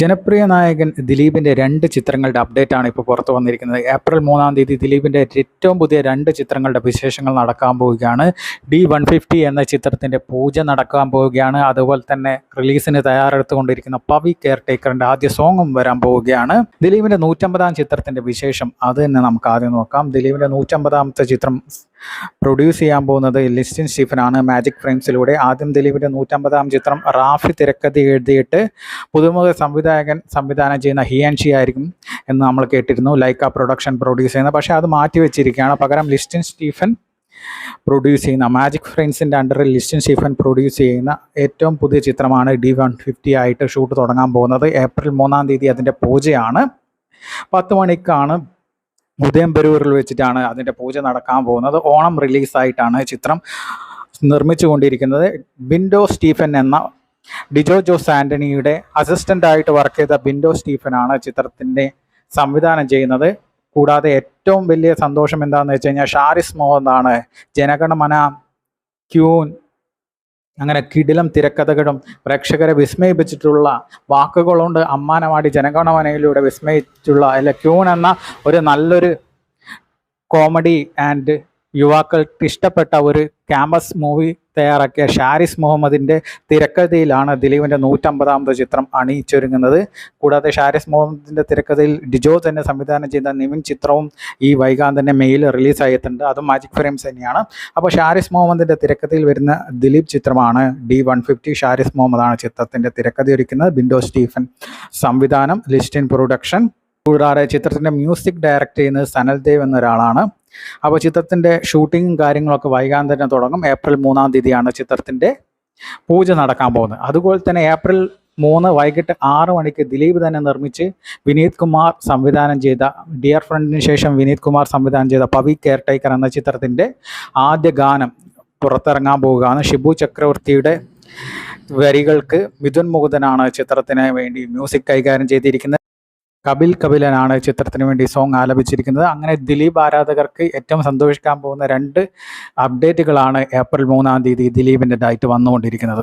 ജനപ്രിയ നായകൻ ദിലീപിന്റെ രണ്ട് ചിത്രങ്ങളുടെ അപ്ഡേറ്റ് ആണ് ഇപ്പോൾ പുറത്തു വന്നിരിക്കുന്നത്. ഏപ്രിൽ മൂന്നാം തീയതി ദിലീപിന്റെ ഏറ്റവും പുതിയ രണ്ട് ചിത്രങ്ങളുടെ വിശേഷങ്ങൾ നടക്കാൻ പോവുകയാണ്. ഡി വൺ ഫിഫ്റ്റി എന്ന ചിത്രത്തിന്റെ പൂജ നടക്കാൻ പോവുകയാണ്. അതുപോലെ തന്നെ റിലീസിന് തയ്യാറെടുത്തുകൊണ്ടിരിക്കുന്ന പവി കെയർ ടേക്കറിന്റെ ആദ്യ സോങ്ങും വരാൻ പോവുകയാണ്. ദിലീപിന്റെ നൂറ്റമ്പതാം ചിത്രത്തിന്റെ വിശേഷം അത് തന്നെ നമുക്ക് ആദ്യം നോക്കാം. ദിലീപിന്റെ നൂറ്റമ്പതാമത്തെ ചിത്രം പ്രൊഡ്യൂസ് ചെയ്യാൻ പോകുന്നത് ലിസ്റ്റിൻ സ്റ്റീഫനാണ്. മാജിക് ഫ്രെയിംസിലൂടെ ആദ്യം ദിലീപിന്റെ നൂറ്റമ്പതാം ചിത്രം റാഫി തിരക്കഥ എഴുതിയിട്ട് പുതുമുഖ സംവിധായകൻ സംവിധാനം ചെയ്യുന്ന ഹി ഷി ആയിരിക്കും എന്ന് നമ്മൾ കേട്ടിരുന്നു. ലൈക്ക പ്രൊഡക്ഷൻ പ്രൊഡ്യൂസ് ചെയ്യുന്നത് പക്ഷേ അത് മാറ്റിവെച്ചിരിക്കുകയാണ് പകരം ലിസ്റ്റിൻ സ്റ്റീഫൻ പ്രൊഡ്യൂസ് ചെയ്യുന്ന മാജിക് ഫ്രെയിംസിന്റെ അണ്ടറിൽ ലിസ്റ്റിൻ സ്റ്റീഫൻ പ്രൊഡ്യൂസ് ചെയ്യുന്ന ഏറ്റവും പുതിയ ചിത്രമാണ് ഡി വൺ ഫിഫ്റ്റി ആയിട്ട് ഷൂട്ട് തുടങ്ങാൻ പോകുന്നത്. ഏപ്രിൽ മൂന്നാം തീയതി അതിന്റെ പൂജയാണ്. പത്ത് മണിക്കാണ് ഉദയംപെരൂരിൽ വെച്ചിട്ടാണ് അതിന്റെ പൂജ നടക്കാൻ പോകുന്നത്. ഓണം റിലീസായിട്ടാണ് ചിത്രം നിർമ്മിച്ചു കൊണ്ടിരിക്കുന്നത് ബിൻഡോ സ്റ്റീഫൻ എന്ന ഡിജോ ജോസ് ആന്റണിയുടെ അസിസ്റ്റന്റായിട്ട് വർക്ക് ചെയ്ത ബിൻഡോ സ്റ്റീഫനാണ് ചിത്രത്തിന്റെ സംവിധാനം ചെയ്യുന്നത്. കൂടാതെ ഏറ്റവും വലിയ സന്തോഷം എന്താണെന്ന് വെച്ച് കഴിഞ്ഞാൽ ഷാരിസ് മോഹനാണ് ജനഗണമന ക്യൂൻ അങ്ങനെ കിടിലം തിരക്കഥകളും പ്രേക്ഷകരെ വിസ്മയിപ്പിച്ചിട്ടുള്ള വാക്കുകളുണ്ട് അമ്മാനമാടി ജനഗണമനയിലൂടെ വിസ്മയിച്ചിട്ടുള്ള അല്ല ക്യൂൺ എന്ന ഒരു നല്ലൊരു കോമഡി ആൻഡ് യുവാക്കൾക്ക് ഇഷ്ടപ്പെട്ട ഒരു ക്യാമ്പസ് മൂവി തയ്യാറാക്കിയ ഷാരിസ് മുഹമ്മദിന്റെ തിരക്കഥയിലാണ് ദിലീപിന്റെ നൂറ്റമ്പതാമത് ചിത്രം അണിയിച്ചൊരുങ്ങുന്നത്. കൂടാതെ ഷാരിസ് മുഹമ്മദിന്റെ തിരക്കഥയിൽ ഡിജോ തന്നെ സംവിധാനം ചെയ്ത നിവിൻ ചിത്രവും ഈ വൈകാന്തന്റെ മെയിൽ റിലീസായിട്ടുണ്ട്. അതും മാജിക് ഫ്രെയിംസ് തന്നെയാണ്. അപ്പോൾ ഷാരിസ് മുഹമ്മദിന്റെ തിരക്കഥയിൽ വരുന്ന ദിലീപ് ചിത്രമാണ് ഡി വൺ ഫിഫ്റ്റി ഷാരിസ് മുഹമ്മദാണ് ചിത്രത്തിന്റെ തിരക്കഥ ഒരുക്കുന്നത്. ബിൻഡോ സ്റ്റീഫൻ സംവിധാനം ലിസ്റ്റിൻ പ്രൊഡക്ഷൻ. കൂടാതെ ചിത്രത്തിന്റെ മ്യൂസിക് ഡയറക്റ്റ് ചെയ്യുന്നത് സനൽ ദേവ് എന്നൊരാളാണ്. അപ്പോൾ ചിത്രത്തിന്റെ ഷൂട്ടിങ്ങും കാര്യങ്ങളൊക്കെ വൈകാൻ തന്നെ തുടങ്ങും. ഏപ്രിൽ മൂന്നാം തീയതിയാണ് ചിത്രത്തിന്റെ പൂജ നടക്കാൻ പോകുന്നത്. അതുപോലെ തന്നെ ഏപ്രിൽ മൂന്ന് വൈകിട്ട് ആറ് മണിക്ക് ദിലീപ് തന്നെ നിർമ്മിച്ച് വിനീത് കുമാർ സംവിധാനം ചെയ്ത ഡിയർ ഫ്രണ്ടിന് ശേഷം വിനീത് കുമാർ സംവിധാനം ചെയ്ത പവി കെയർ ടേക്കർ എന്ന ചിത്രത്തിന്റെ ആദ്യ ഗാനം പുറത്തിറങ്ങാൻ പോവുകയാണ് ഷിബു ചക്രവർത്തിയുടെ വരികൾക്ക് മിഥുൻ മുകുതനാണ് ചിത്രത്തിന് വേണ്ടി മ്യൂസിക് കൈകാര്യം ചെയ്തിരിക്കുന്നത്. കപിൽ കപിലനാണ് ചിത്രത്തിന് വേണ്ടി സോങ് ആലപിച്ചിരിക്കുന്നത്. അങ്ങനെ ദിലീപ് ആരാധകർക്ക് ഏറ്റവും സന്തോഷിക്കാൻ പോകുന്ന രണ്ട് അപ്ഡേറ്റുകളാണ് ഏപ്രിൽ മൂന്നാം തീയതി ദിലീപിന്റെതായിട്ട് വന്നുകൊണ്ടിരിക്കുന്നത്.